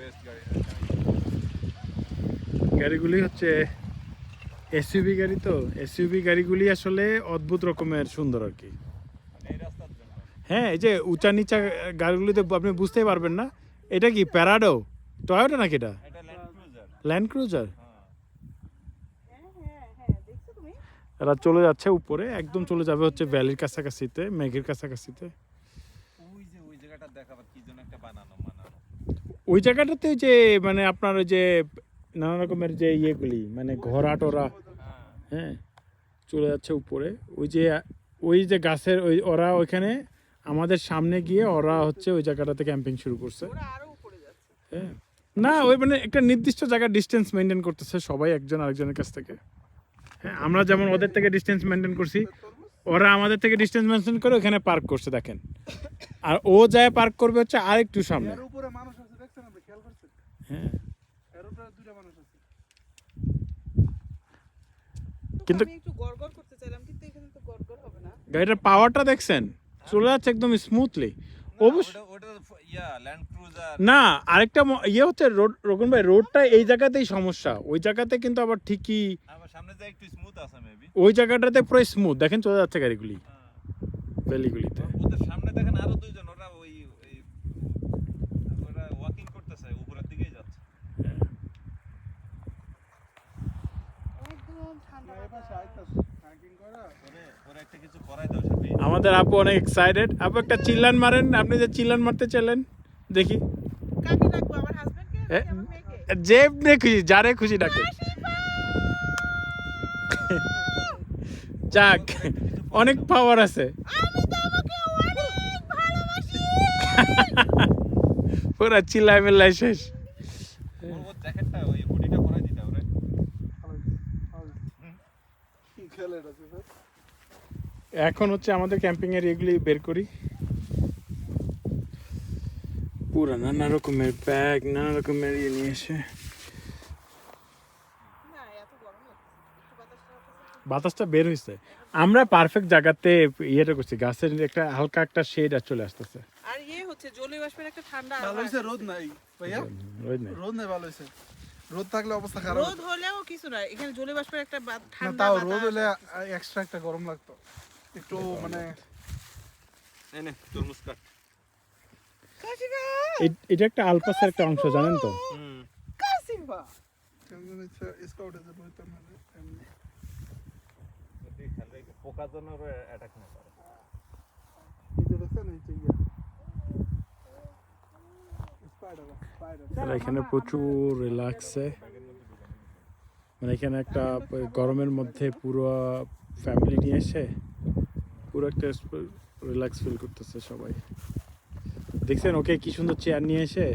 Best গাড়ি গাড়িগুলি হচ্ছে এসইউভি গাড়ি তো? এসইউভি গাড়িগুলি আসলে অদ্ভুত রকমের সুন্দর আর কি। মানে হ্যাঁ এই যে উঁচা নিচা গাড়িগুলিতে আপনি বুঝতেই পারবেন না। এটা কি প্যারাডো টয়োটা নাকি এটা? এটা ল্যান্ড ক্রুজার ল্যান্ড ক্রুজার হ্যাঁ। হ্যাঁ হ্যাঁ হ্যাঁ দেখছ তুমি এরা চলে যাচ্ছে উপরে একদম চলে যাবে হচ্ছে ভ্যালির কাছাকাছিতে মেঘের কাছাকাছিতে। ওই যে ওই জায়গাটা দেখাবার কি জন্য একটা বানানো ওই জায়গাটাতে যে মানে আপনার ওই যে নানা রকমের যে ইয়েগুলি মানে ঘোড়া টোরা হ্যাঁ চলে যাচ্ছে উপরে। ওই যে ওই যে গাছের ওই ওরা ওইখানে আমাদের সামনে গিয়ে ওরা হচ্ছে ওই জায়গাটাতে ক্যাম্পিং শুরু করছে। হ্যাঁ। না ওই মানে একটা নির্দিষ্ট জায়গার ডিস্টেন্স মেনটেন করতেছে সবাই একজন আরেকজনের কাছ থেকে। হ্যাঁ আমরা যেমন ওদের থেকে ডিস্টেন্স মেনটেন করছি ওরা আমাদের থেকে ডিস্টেন্স মেনটেন করে ওখানে পার্ক করছে দেখেন। আর ও যায় পার্ক করবে হচ্ছে আরেকটু সামনে এর উপরে মানুষ আছে দেখছেন আপনি খেয়াল করছেন হ্যাঁ। এর মানুষ আছে। কিন্তু- আমি একটু গড়গড় করতে চাইলাম কিন্তু এখানে তো গড়গড় হবে না। গাড়িটার পাওয়ারটা দেখছেন? চলে যাচ্ছে একদম স্মুথলি ইয়া না আরেকটা ইয়ে হচ্ছে রোড রকম ভাই রোডটা এই জায়গাতেই সমস্যা। ওই জায়গাতে কিন্তু আবার ঠিকই আমার সামনে একটু স্মুথ আছে ওই জায়গাটাতে পুরো স্মুথ দেখেন চলে যাচ্ছে গাড়িগুলি। ভ্যালিগুলিতে। ওদের সামনে দেখেন আরও দুইজন ওরা ওই ওই ওরা ওয়াকিং করতেছে উপরের দিকেই যাচ্ছে একদম ঠান্ডা না, এবার বাতাস। সাইতাস হাইকিং করা ওরে ওরা একটা কিছু করাই দাও সাথে আমাদের আপু অনেক এক্সাইটেড আপু একটা চিল্লান মারেন, আপনি যে চিল্লান মারতে চাইলেন, দেখি। যে খুশি, যারে খুশি ডাকে। যাক, অনেক পাওয়ার আছে। পুরা চিল্লাই মিল্লাই শেষ এখন হচ্ছে আমাদের ক্যাম্পিং এর এগুলি বের করি। পুরা নানা রকমের ব্যাগ নানা রকমের ইয়ে নিয়ে এসে। বাতাসটা বের হয়েছে আমরা পারফেক্ট জায়গাতে ইয়েটা করছি গাছের একটা হালকা একটা শেড আর চলে আসতেছে। আর ইয়ে হচ্ছে জলে বাষ্পের একটা ঠান্ডা ভালো হয়েছে রোদ নাই ভাইয়া? রোদ নেই। রোদ নাই ভালো হয়েছে রোদ থাকলে অবস্থা খারাপ রোদ হলেও কিছু না এখানে জলে বাষ্পের একটা ঠান্ডা তাও রোদ হলে এক্সট্রা একটা গরম লাগতো। একটু মানে নে নে তরমুজ কাট। এটা একটা আলপাসের একটা অংশ জানেন তো। খালি পোকার জন্য অ্যাটাক না করে এই যে দেখছেন এই যে আর এখানে প্রচুর রিল্যাক্সে মানে এখানে একটা গরমের মধ্যে পুরো ফ্যামিলি নিয়ে এসে পুরো একটা রিল্যাক্স ফিল করতেছে সবাই। দেখছেন ওকে কি সুন্দর চেয়ার নিয়ে এসে?